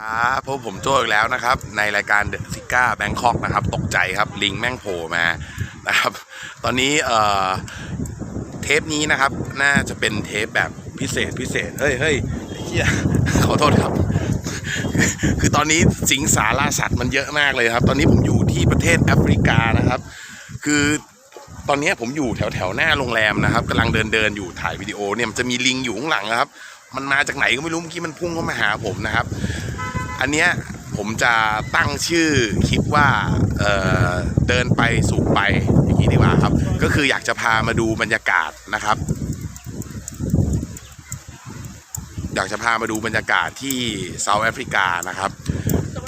ครับพบผมโจ้อีกแล้วนะครับ ในรายการเดอะซิก้าแบงคอกนะครับ ตกใจครับลิงแม่งโผล่มานะครับ ตอนนี้เอ่อเทปนี้นะครับ น่าจะเป็นเทปแบบพิเศษพิเศษ เฮ้ยเฮ้ยเฮียขอโทษครับ คือตอนนี้สิงสาราสัตว์มันเยอะมากเลยครับ ตอนนี้ผมอยู่ที่ประเทศแอฟริกานะครับ คือตอนนี้ผมอยู่แถวแถวหน้าโรงแรมนะครับกำลังเดินเดินอยู่ถ่ายวิดีโอเนี่ยมันจะมีลิงอยู่ข้างหลังนะครับ มันมาจากไหนก็ไม่รู้เมื่อกี้มันพุ่งเข้ามาหาผมนะครับ อันเนี้ยผมจะตั้งชื่อคลิปว่าเเดินไปสู่ไปอย่างนี้ดีกว่าครับ ก็คืออยากจะพามาดูบรรยากาศนะครับ อยากจะพามาดูบรรยากาศที่เซาท์แอฟริกานะครับ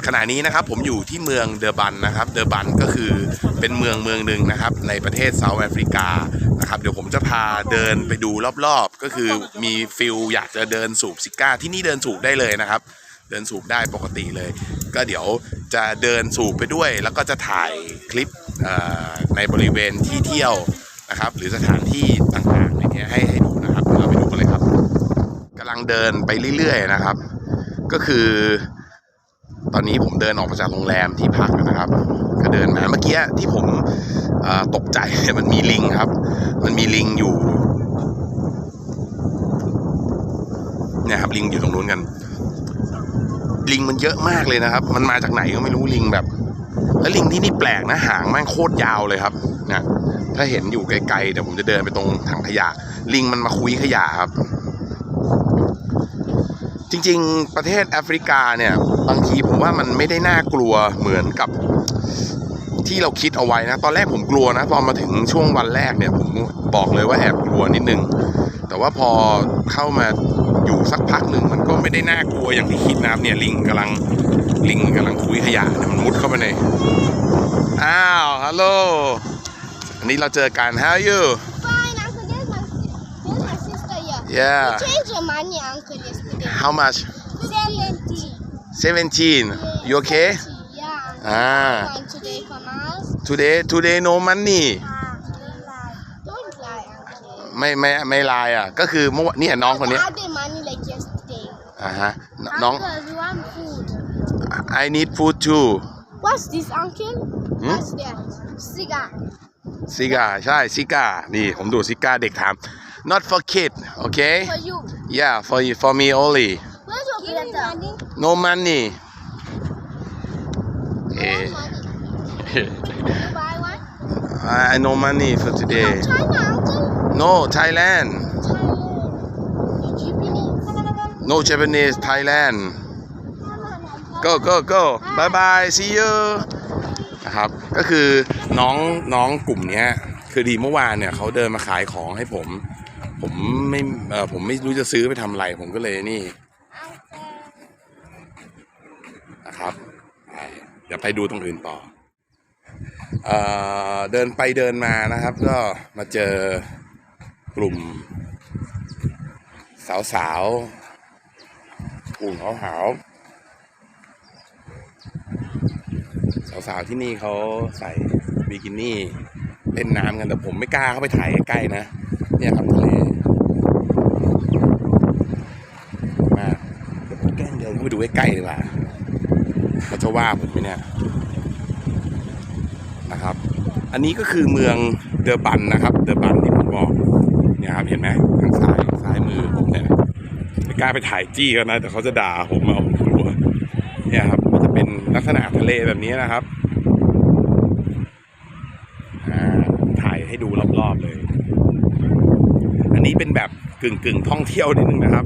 ขณะนี้นะครับผมอยู่ที่เมืองเดอร์บันนะครับ เดอร์บันก็คือเป็นเมืองเมืองหนึ่งนะครับ ในประเทศเซาท์แอฟริกานะครับ เดี๋ยวผมจะพาเดินไปดูรอบๆ ก็คือมีฟิลอยากจะเดินสูบซิก้าที่นี่เดินสูบได้เลยนะครับ เดินสูบได้ปกติเลย ก็เดี๋ยวจะเดินสูบไปด้วย แล้วก็จะถ่ายคลิปในบริเวณที่เที่ยวนะครับ หรือสถานที่ต่างๆอย่างเงี้ยให้ให้ดูนะครับเราไปดูกันเลยครับกำลังเดินไปเรื่อยๆนะครับ ก็คือ ตอนนี้ผมเดินออกมาจากโรงแรมที่พักนะครับ ก็เดินมาเมื่อกี้ที่ผมตกใจมันมีลิงครับ มันมีลิงอยู่เนี่ยครับลิงอยู่ตรงนู้นกัน ลิงมันเยอะมากเลยนะครับ มันมาจากไหนก็ไม่รู้ลิงแบบ แล้วลิงที่นี่แปลกนะหางแม่งโคตรยาวเลยครับเนี่ยถ้าเห็นอยู่ไกลๆเดี๋ยวผมจะเดินไปตรงถังขยะ ลิงมันมาคุยขยะครับ จริงๆ ประเทศแอฟริกาเนี่ย บางทีผมว่ามันไม่ได้น่ากลัวเหมือนกับที่เราคิดเอาไว้นะ ตอนแรกผมกลัวนะตอนมาถึงช่วงวันแรกเนี่ย ผมบอกเลยว่าแอบกลัวนิดนึง แต่ว่าพอเข้ามา อยู่สักพักหนึ่งมันก็ไม่ได้น่ากลัวอย่างที่คิดนะครับเนี่ยลิงกำลังลิงกำลังคุยขยะเนี่ยมันมุดเข้าไปในอ้าวฮัลโหลอันนี้เราเจอกัน how are you Fine, uncle. There's my, there's my sister here. yeah You changed your money, uncle, yesterday. how much Seventy. 17 you okay Yeah. uncle. Ah. One today from us. today today no money Ah, don't lie. Don't lie, uncle. ไม่ไม่ไม่ไลน์อะ ก็คือเมื่อวานเนี่ยน้องคนเนี้ย I had the money like yesterday. อ่าฮะน้อง Uncle, you want food? I need food too What's this, uncle? Hmm? What's that? Cigar. ซิกาใช่ซิกานี่ผมดูซิกาเด็กถาม not for kid okay For you. yeah for you for me only Where's your money? no money เอ๊ะ money. You buy one? I no money for today China, uncle. no Thailand Thailand. No Japanese Thailand go go go bye bye see you นะครับ ก็คือน้องน้องกลุ่มเนี้ยคือดีเมื่อวานเนี่ยเขาเดินมาขายของให้ผม ผมไม่เออผมไม่รู้จะซื้อไปทำอะไร ผมก็เลยนี่นะครับเดี๋ยวไปดูตรงอื่นต่อเอ่อเดินไปเดินมานะครับ ก็มาเจอกลุ่ม สาวๆ กลุ่มขาวๆสาวๆที่นี่เขาใส่บิกินี่เล่นน้ำกันแต่ผมไม่กล้าเข้าไปถ่ายใกล้ๆนะ เนี่ยครับทะเลมากเดี๋ยวผมแกล้งเดินเข้าไปดูใกล้ๆดีกว่าเขาจะว่าผมไหมเนี่ยนะครับ อันนี้ก็คือเมืองเดอบันนะครับ เดอบันที่ผมบอกเนี่ยครับเห็นไหมทางซ้ายซ้ายมือผมเนี่ยไม่ กล้าไปถ่ายจี้เขานะแต่เขาจะด่าผมเอาผมกลัวเนี่ยครับมันจะเป็นลักษณะทะเลแบบนี้นะครับถ่ายให้ดูรอบๆเลย อันนี้เป็นแบบกึ่งกึ่งท่องเที่ยวนิดนึงนะครับ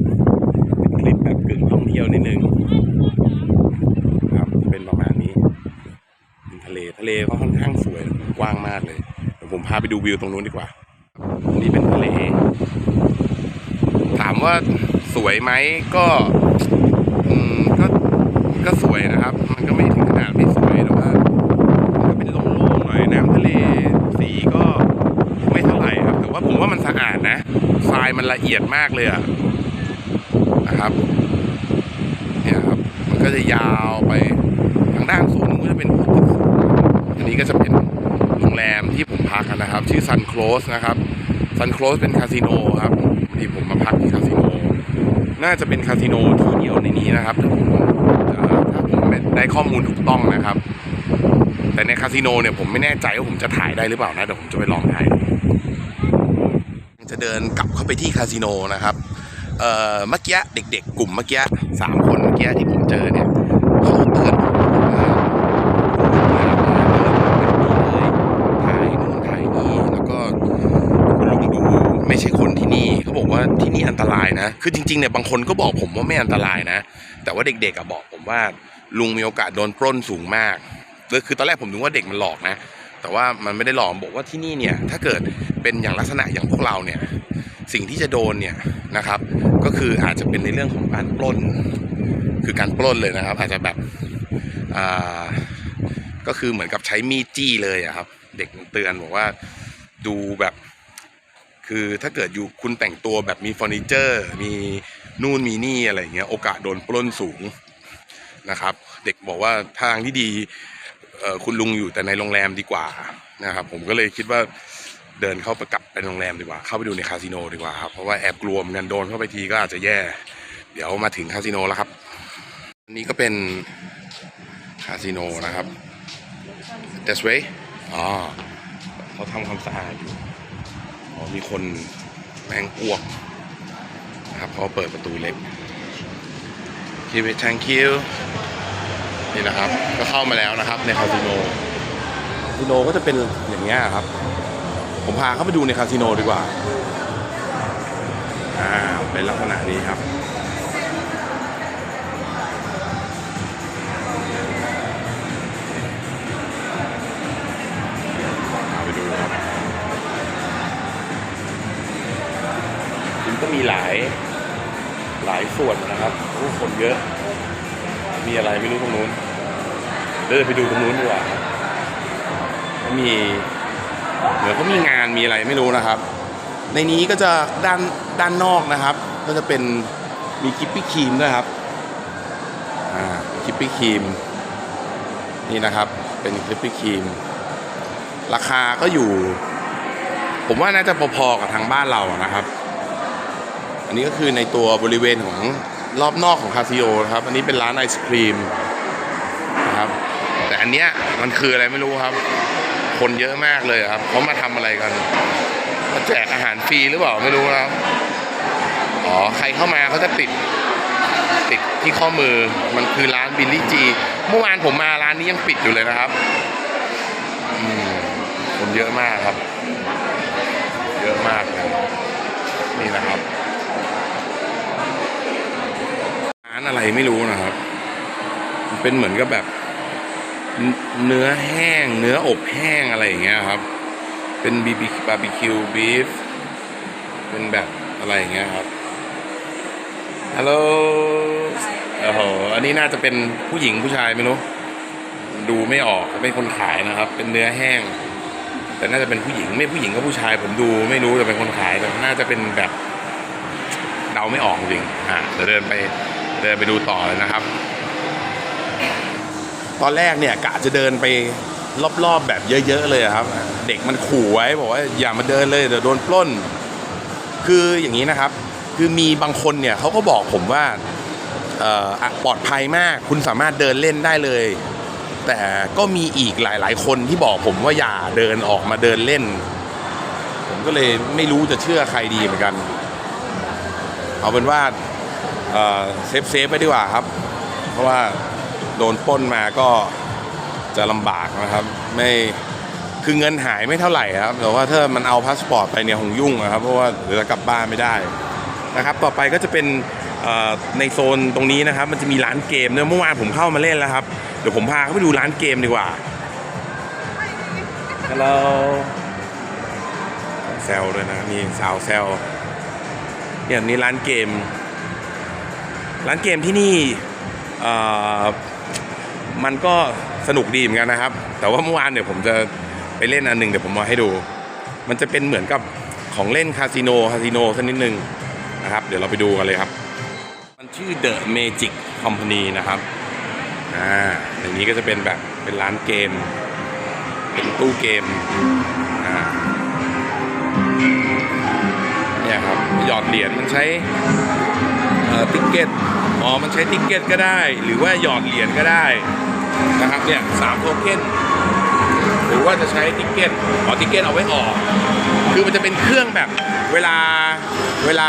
เป็นคลิปแบบกึ่งท่องเที่ยวนิดนึงครับเป็นประมาณนี้เป็นทะเลทะเลเขาค่อนข้างสวยกว้างมากเลยเดี๋ยวผมพาไปดูวิวตรงนู้นดีกว่าอันนี้เป็นทะเล ถามว่า สวยไหมก็อืมก็ก็สวยนะครับ มันก็ไม่ถึงขนาดไม่สวยแต่ว่ามันก็เป็นโล่งๆหน่อยน้ำทะเลสีก็ไม่เท่าไหร่ครับแต่ว่าผมว่ามันสะอาดนะทรายมันละเอียดมากเลยอะนะครับเนี่ยครับมันก็จะยาวไปทางด้านโซนนู้นก็จะเป็นอันนี้ก็จะเป็นโรงแรมที่ผมพักนะครับ ชื่อ Sun Close นะครับ Sun Close เป็นคาสิโนครับพอดีผมมาพักที่คาสิโน น่าจะเป็นคาสิโนที่เดียวในนี้นะครับถ้าผมได้ข้อมูลถูกต้องนะครับ แต่ในคาสิโนเนี่ยผมไม่แน่ใจว่าผมจะถ่ายได้หรือเปล่านะเดี๋ยวผมจะไปลองถ่ายดูจะเดินกลับเข้าไปที่คาสิโนนะครับเอ่อเมื่อกี้เด็ก ๆ กลุ่มเมื่อกี้สามคนเมื่อกี้ที่ผมเจอเนี่ยเขาเตือนผมว่าถ่ายนู่นถ่ายนี่แล้วก็คุณลุงดูไม่ใช่คนที่นี่เขาบอกว่าที่ นี่อันตรายนะ คือจริงๆเนี่ยบางคนก็บอกผมว่าไม่อันตรายนะ แต่ว่าเด็กๆอะบอกผมว่าลุงมีโอกาสโดนปล้นสูงมากก็คือตอนแรกผมนึกว่าเด็กมันหลอกนะ แต่ว่ามันไม่ได้หลอกบอกว่าที่นี่เนี่ยถ้าเกิดเป็นอย่างลักษณะอย่างพวกเราเนี่ยสิ่งที่จะโดนเนี่ยนะครับ ก็คืออาจจะเป็นในเรื่องของการปล้น คือการปล้นเลยนะครับ อาจจะแบบอ่าก็คือเหมือนกับใช้มีดจี้เลยอะครับ เด็กเตือนบอกว่าดูแบบ คือถ้าเกิดอยู่คุณแต่งตัวแบบมีเฟอร์นิเจอร์ มีนู่นมีนี่อะไรเงี้ยโอกาสโดนปล้นสูงนะครับ เด็กบอกว่าทางที่ดีคุณลุงอยู่แต่ในโรงแรมดีกว่านะครับ ผมก็เลยคิดว่าเดินเข้าไปกลับไปโรงแรมดีกว่า เข้าไปดูในคาสิโนดีกว่าครับเพราะว่าแอบกลัวเหมือนกันโดนเข้าไปทีก็อาจจะแย่ เดี๋ยวมาถึงคาสิโนแล้วครับอันนี้ก็เป็นคาสิโนนะครับ This way อ๋อเขาทำความสะอาดอยู่ อ๋อมีคนแมงอ้วกนะครับเขาเปิดประตูเล็กคิวเวชังคิวนี่นะครับ ก็เข้ามาแล้วนะครับ ในคาสิโนคาสิโนก็จะเป็นอย่างเงี้ยครับ ผมพาเข้าไปดูในคาสิโนดีกว่าอ่าเป็นลักษณะนี้ครับ มีหลายหลายส่วนนะครับโอ้คนเยอะ มีอะไรไม่รู้ตรงนู้น เดินไปดูตรงนู้นดีกว่าครับมีเหมือนเขามีงานมีอะไรไม่รู้นะครับ ในนี้ก็จะด้านด้านนอกนะครับ ก็จะเป็นมีคิปปี้ครีมด้วยครับอ่าคิปปี้ครีมนี่นะครับเป็นคิปปี้ครีมราคาก็อยู่ ผมว่าน่าจะพอๆกับทางบ้านเรานะครับ อันนี้ก็คือในตัวบริเวณของรอบนอกของคาซิโอครับ อันนี้เป็นร้านไอศครีมนะครับ แต่อันเนี้ยมันคืออะไรไม่รู้ครับ คนเยอะมากเลยครับเขามาทำอะไรกันมาแจกอาหารฟรีหรือเปล่าไม่รู้นะครับอ๋อใครเข้ามาเขาจะติดติดที่ข้อมือมันคือร้านบิลลี่จีเมื่อวานผมมาร้านนี้ยังปิดอยู่เลยนะครับคนเยอะมากครับ เยอะมากเลยนี่นะครับ อะไรไม่รู้นะครับ เป็นเหมือนกับแบบเนเนื้อแห้ง เนื้ออบแห้งอะไรอย่างเงี้ยครับ เป็นบีบีบาร์บีคิวบีฟเป็นแบบอะไรอย่างเงี้ยครับฮัลโหลโอ้โหอันนี้น่าจะเป็นผู้หญิงผู้ชายไม่รู้ ดูไม่ออกเป็นคนขายนะครับ เป็นเนื้อแห้ง แต่น่าจะเป็นผู้หญิงไม่ผู้หญิงก็ผู้ชาย ผมดูไม่รู้แต่เป็นคนขายแต่น่าจะเป็นแบบเดาไม่ออกจริงอะเดี๋ยวเดินไป เดินไปดูต่อเลยนะครับ ตอนแรกเนี่ยกะจะเดินไปรอบๆแบบเยอะ ๆ เลยครับ เด็กมันขู่ไว้บอกว่าอย่ามาเดินเลยเดี๋ยวโดนปล้น คืออย่างนี้นะครับ คือมีบางคนเนี่ยเขาก็บอกผมว่าปลอดภัยมาก คุณสามารถเดินเล่นได้เลย แต่ก็มีอีกหลาย ๆ คนที่บอกผมว่าอย่าเดินออกมาเดินเล่น ผมก็เลยไม่รู้จะเชื่อใครดีเหมือนกัน เอาเป็นว่า เอ่อเซฟเซฟไปดีกว่าครับ เพราะว่าโดนปล้นมาก็จะลำบากนะครับ ไม่คือเงินหายไม่เท่าไหร่ครับแต่ว่าถ้ามันเอาพาสปอร์ตไปเนี่ยคงยุ่งนะครับ เพราะว่าเดี๋ยวจะกลับบ้านไม่ได้นะครับ ต่อไปก็จะเป็นเอ่อในโซนตรงนี้นะครับ มันจะมีร้านเกมเนี่ยเมื่อวานผมเข้ามาเล่นแล้วครับ เดี๋ยวผมพาเขาไปดูร้านเกมดีกว่าฮัลโหลแซวด้วยนะมีสาวแซวเนี่ยนี่ร้านเกม ร้านเกมที่นี่มันก็สนุกดีเหมือนกันนะครับ แต่ว่าเมื่อวานเนี่ยผมจะไปเล่นอันหนึ่งเดี๋ยวผมมาให้ดู มันจะเป็นเหมือนกับของเล่นคาสิโนคาสิโนสักนิดนึงนะครับ เดี๋ยวเราไปดูกันเลยครับ มันชื่อ The Magic Company นะครับอ่าในนี้ก็จะเป็นแบบเป็นร้านเกม เป็นตู้เกมอ่าเนี่ยครับหยอดเหรียญมันใช้ ติ๊กเก็ตอ๋อมันใช้ติ๊กเก็ตก็ได้ หรือว่าหยอดเหรียญก็ได้นะครับเนี่ยสามโทเค็นหรือว่าจะใช้ติ๊กเก็ตเอติ๊กเก็ตเอาไว้ออก คือมันจะเป็นเครื่องแบบเวลาเวลา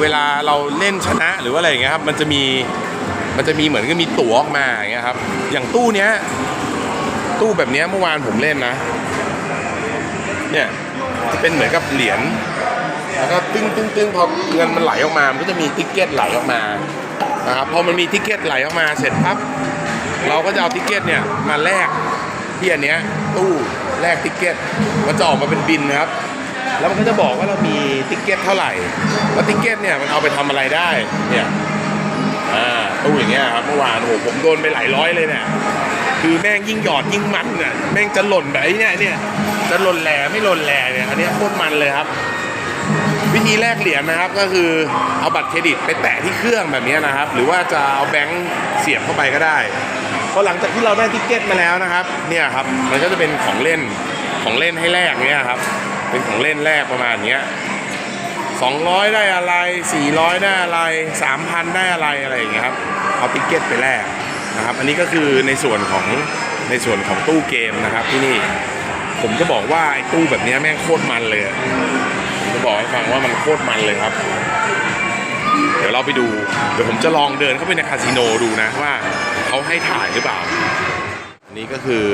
เวลาเราเล่นชนะหรือว่าอะไรอย่างเงี้ยครับมันจะมีมันจะมีเหมือนกับมีตั๋วออกมาอย่างเงี้ยครับ อย่างตู้เนี้ยตู้แบบเนี้ยเมื่อวานผมเล่นนะ เนี่ยจะเป็นเหมือนกับเหรียญ ตึ้งตึ้งตึ้งพอเงินมันไหลออกมา มันก็จะมีติ๊กเก็ตไหลออกมานะครับพอมันมีติ๊กเก็ตไหลออกมาเสร็จปั๊บเราก็จะเอาติ๊กเก็ตเนี่ยมาแลกที่อันเนี้ยตู้แลกติ๊กเก็ตมันจะออกมาเป็นบินนะครับ แล้วมันก็จะบอกว่าเรามีติ๊กเก็ตเท่าไหร่แล้วติ๊กเก็ตเนี่ยมันเอาไปทำอะไรได้เนี่ยอ่าตู้อย่างเงี้ยครับเมื่อวานโอ้ผมโดนไปหลายร้อยเลยเนี่ยคือแม่งยิ่งหยอดยิ่งมันเนี่ยแม่งจะหล่นแบบไอ้เนี่ยเนี่ยจะหล่นแหล่ไม่หล่นแหล่เนี่ยอันนี้โคตรมันเลยครับ วิธีแลกเหรียญนะครับก็คือเอาบัตรเครดิตไปแตะที่เครื่องแบบนี้นะครับ หรือว่าจะเอาแบงค์เสียบเข้าไปก็ได้พอหลังจากที่เราได้ติ๊กเก็ตมาแล้วนะครับ เนี่ยครับมันก็จะเป็นของเล่นของเล่นให้แลกเนี่ยครับ เป็นของเล่นแลกประมาณเนี้ย200 ได้อะไร 400 ได้อะไร 3,000 ได้อะไรอะไรอย่างเงี้ยครับเอาติ๊กเก็ตไปแลกนะครับ อันนี้ก็คือในส่วนของในส่วนของตู้เกมนะครับที่นี่ผมจะบอกว่าไอ้ตู้แบบเนี้ยแม่งโคตรมันเลย จะบอกให้ฟังว่ามันโคตรมันเลยครับ เดี๋ยวเราไปดู เดี๋ยวผมจะลองเดินเข้าไปในคาสิโนดูนะว่าเขาให้ถ่ายหรือเปล่า อันนี้ก็คือ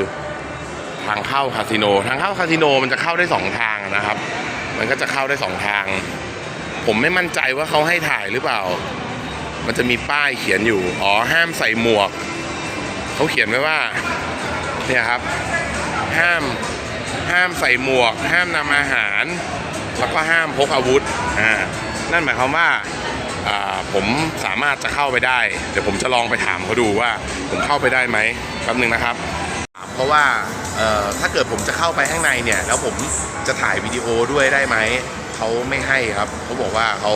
ทางเข้าคาสิโน ทางเข้าคาสิโนมันจะเข้าได้สองทางนะครับ มันก็จะเข้าได้สองทาง ผมไม่มั่นใจว่าเขาให้ถ่ายหรือเปล่า มันจะมีป้ายเขียนอยู่ อ๋อ ห้ามใส่หมวก เขาเขียนไว้ว่า เนี่ยครับ ห้าม ห้ามใส่หมวก ห้ามนำอาหาร แล้วก็ห้ามพกอาวุธอ่านั่นหมายความว่าอ่าผมสามารถจะเข้าไปได้ เดี๋ยวผมจะลองไปถามเขาดูว่าผมเข้าไปได้ไหมแป๊บหนึงนะครับ เพราะว่าเอ่อถ้าเกิดผมจะเข้าไปข้างในเนี่ย แล้วผมจะถ่ายวิดีโอด้วยได้ไหมเขาไม่ให้ครับเขาบอกว่าเขา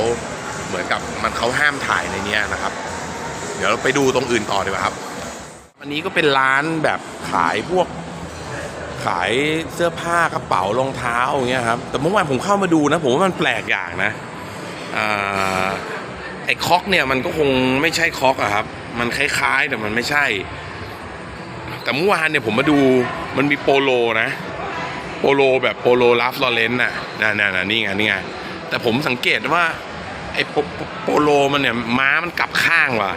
เหมือนกับมันเขาห้ามถ่ายในนี้นะครับ เดี๋ยวเราไปดูตรงอื่นต่อดีกว่าครับ อันนี้ก็เป็นร้านแบบขายพวกายเสื้อผ้ากระเป๋ารองเท้าอย่างเงี้ยครับแต่เมื่อวานผมเข้ามาดูนะ ผมว่ามันแปลกอย่างนะอ่าไอ้คอกเนี่ยมันก็คงไม่ใช่คอกอะครับ มันคล้ายๆ แต่มันไม่ใช่ แต่เมื่อวานเนี่ยผมมาดูมันมีโปโลนะ โปโลแบบโปโลลาฟลอเรนน่ะน่ะน่ะน่ะนี่ไงนี่ไงแต่ผมสังเกตว่าไอ้โปโลมันเนี่ยม้ามันกลับข้างว่ะ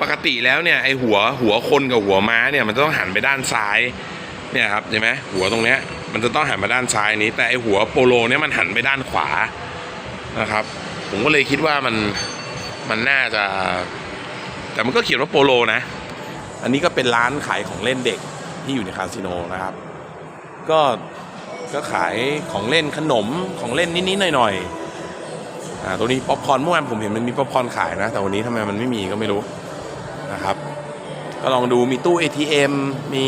ปกติแล้วเนี่ยไอ้หัวหัวคนกับหัวม้าเนี่ยมันต้องหันไปด้านซ้าย เนี่ยครับเห็นไหมหัวตรงเนี้ยมันจะต้องหันมาด้านซ้ายนี้ แต่ไอหัวโปโลเนี่ยมันหันไปด้านขวานะครับ ผมก็เลยคิดว่ามันมันน่าจะ แต่มันก็เขียนว่าโปโลนะ อันนี้ก็เป็นร้านขายของเล่นเด็กที่อยู่ในคาสิโนนะครับ ก็ก็ขายของเล่นขนมของเล่นนิดๆหน่อยๆอ่าตัวนี้ป๊อปคอร์นเมื่อวานผมเห็นมันมีป๊อปคอร์นขายนะ แต่วันนี้ทำไมมันไม่มีก็ไม่รู้นะครับ ก็ลองดูมีตู้ ATM มี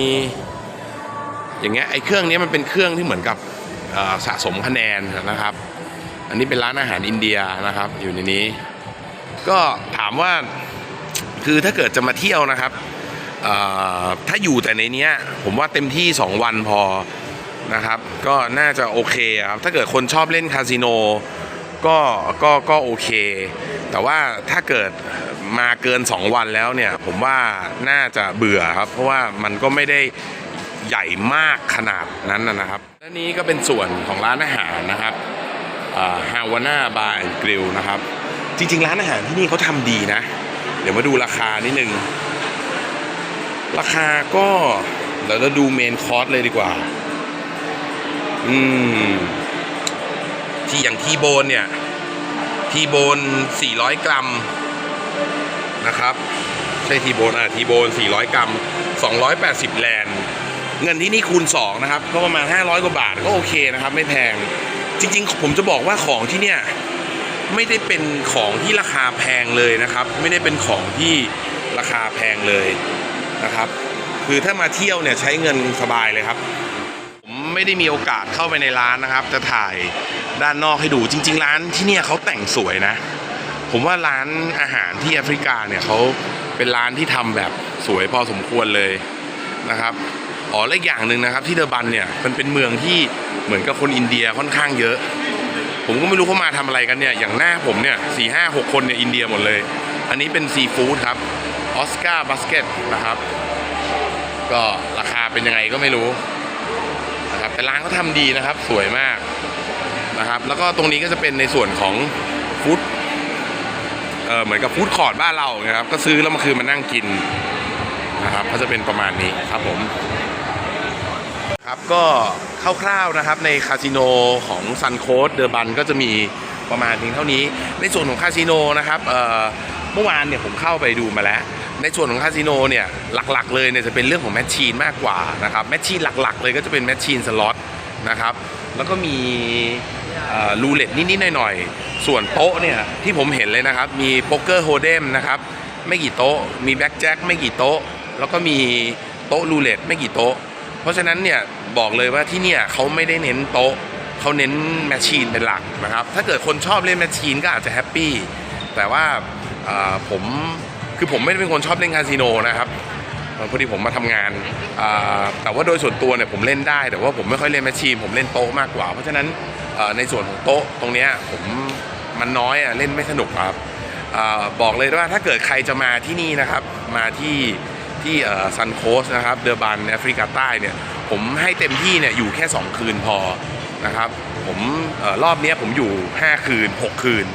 อย่างเงี้ยไอ้เครื่องนี้มันเป็นเครื่องที่เหมือนกับสะสมคะแนนนะครับ อันนี้เป็นร้านอาหารอินเดียนะครับ อยู่ในนี้ ก็ถามว่าคือถ้าเกิดจะมาเที่ยวนะครับถ้าอยู่แต่ในเนี้ยผมว่าเต็มที่ 2 วันพอนะครับ ก็น่าจะโอเคครับ ถ้าเกิดคนชอบเล่นคาสิโนก็ก็ก็โอเค แต่ว่าถ้าเกิดมาเกิน 2 วันแล้วเนี่ย ผมว่าน่าจะเบื่อครับ เพราะว่ามันก็ไม่ได้ ใหญ่มากขนาดนั้นนะครับ และนี้ก็เป็นส่วนของร้านอาหารนะครับฮาวาน่าบาร์แอนด์กริลนะครับ จริง ๆ ร้านอาหารที่นี่เขาทำดีนะ เดี๋ยวมาดูราคานิดนึง ราคาก็เดี๋ยวเราดูเมนคอร์สเลยดีกว่า อืม ที่อย่างทีโบนเนี่ย ทีโบน 400 กรัมนะครับ ใช่ทีโบนอะทีโบน 400 กรัม 280 แลนด์ เงินที่นี่คูณ 2 นะครับ ก็ประมาณ 500 กว่าบาทก็โอเคนะครับ ไม่แพง จริง ๆ ผมจะบอกว่าของที่เนี่ยไม่ได้เป็นของที่ราคาแพงเลยนะครับ ไม่ได้เป็นของที่ราคาแพงเลยนะครับ คือถ้ามาเที่ยวเนี่ยใช้เงินสบายเลยครับ ผมไม่ได้มีโอกาสเข้าไปในร้านนะครับ จะถ่ายด้านนอกให้ดูจริง ๆ ร้านที่เนี่ยเขาแต่งสวยนะ ผมว่าร้านอาหารที่แอฟริกาเนี่ยเขาเป็นร้านที่ทำแบบสวยพอสมควรเลยนะครับ อ๋อและอย่างหนึ่งนะครับที่เดอร์บันเนี่ยมันเป็นเมืองที่เหมือนกับคนอินเดียค่อนข้างเยอะ ผมก็ไม่รู้เขามาทำอะไรกันเนี่ยอย่างหน้าผมเนี่ยสี่ห้าหกคนเนี่ยอินเดียหมดเลย อันนี้เป็นซีฟู้ดครับออสการ์บัสเกตนะครับ ก็ราคาเป็นยังไงก็ไม่รู้นะครับแต่ร้านเขาทำดีนะครับสวยมากนะครับ แล้วก็ตรงนี้ก็จะเป็นในส่วนของฟู้ดเออเหมือนกับฟู้ดคอร์ทบ้านเรานะครับ ก็ซื้อแล้วมาคือมานั่งกินนะครับก็จะเป็นประมาณนี้ครับผม ครับก็คร่าวๆนะครับในคาสิโนของซันโคสเดอร์บันก็จะมีประมาณเพียงเท่านี้ ในส่วนของคาสิโนนะครับเอ่อเมื่อวานเนี่ยผมเข้าไปดูมาแล้ว ในส่วนของคาสิโนเนี่ยหลักๆ เลยเนี่ยจะเป็นเรื่องของแมชชีนมากกว่านะครับแมชชีนหลักๆ เลยก็จะเป็นแมชชีนสล็อตนะครับแล้วก็มีรูเล็ตนิดๆหน่อยๆ ส่วนโต๊ะเนี่ยที่ผมเห็นเลยนะครับ มีโป๊กเกอร์โฮเดมนะครับไม่กี่โต๊ะ มีแบ็กแจ็คไม่กี่โต๊ะ แล้วก็มีโต๊ะรูเล็ตไม่กี่โต๊ะ เพราะฉะนั้นเนี่ยบอกเลยว่าที่เนี่ยเขาไม่ได้เน้นโต๊ะเขาเน้นแมชชีนเป็นหลักนะครับ ถ้าเกิดคนชอบเล่นแมชชีนก็อาจจะแฮปปี้แต่ว่าผมคือผมไม่ได้เป็นคนชอบเล่นคาสิโนนะครับพอดีผมมาทำงาน แต่ว่าโดยส่วนตัวเนี่ยผมเล่นได้ แต่ว่าผมไม่ค่อยเล่นแมชชีนผมเล่นโต๊ะมากกว่า เพราะฉะนั้นในส่วนของโต๊ะตรงเนี้ยผมมันน้อยอะเล่นไม่สนุกครับอบอกเลยว่าถ้าเกิดใครจะมาที่นี่นะครับมาที่ ที่ซันโคสนะครับเดอร์บันแอฟริกาใต้เนี่ยผมให้เต็มที่เนี่ยอยู่แค่ 2 คืนพอนะครับผมออรอบนี้ผมอยู่ 5 คืน 6 คืน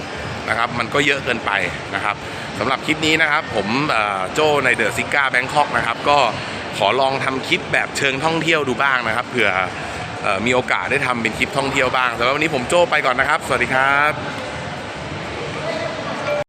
นะครับมันก็เยอะเกินไปนะครับสำหรับคลิปนี้นะครับผมโจในเดอะซิก้าแบงคอกนะครับก็ขอลองทำคลิปแบบเชิงท่องเที่ยวดูบ้างนะครับเผื่อออมีโอกาสได้ทำเป็นคลิปท่องเที่ยวบ้างสำหรับวันนี้ผมโจไปก่อนนะครับ สวัสดีครับ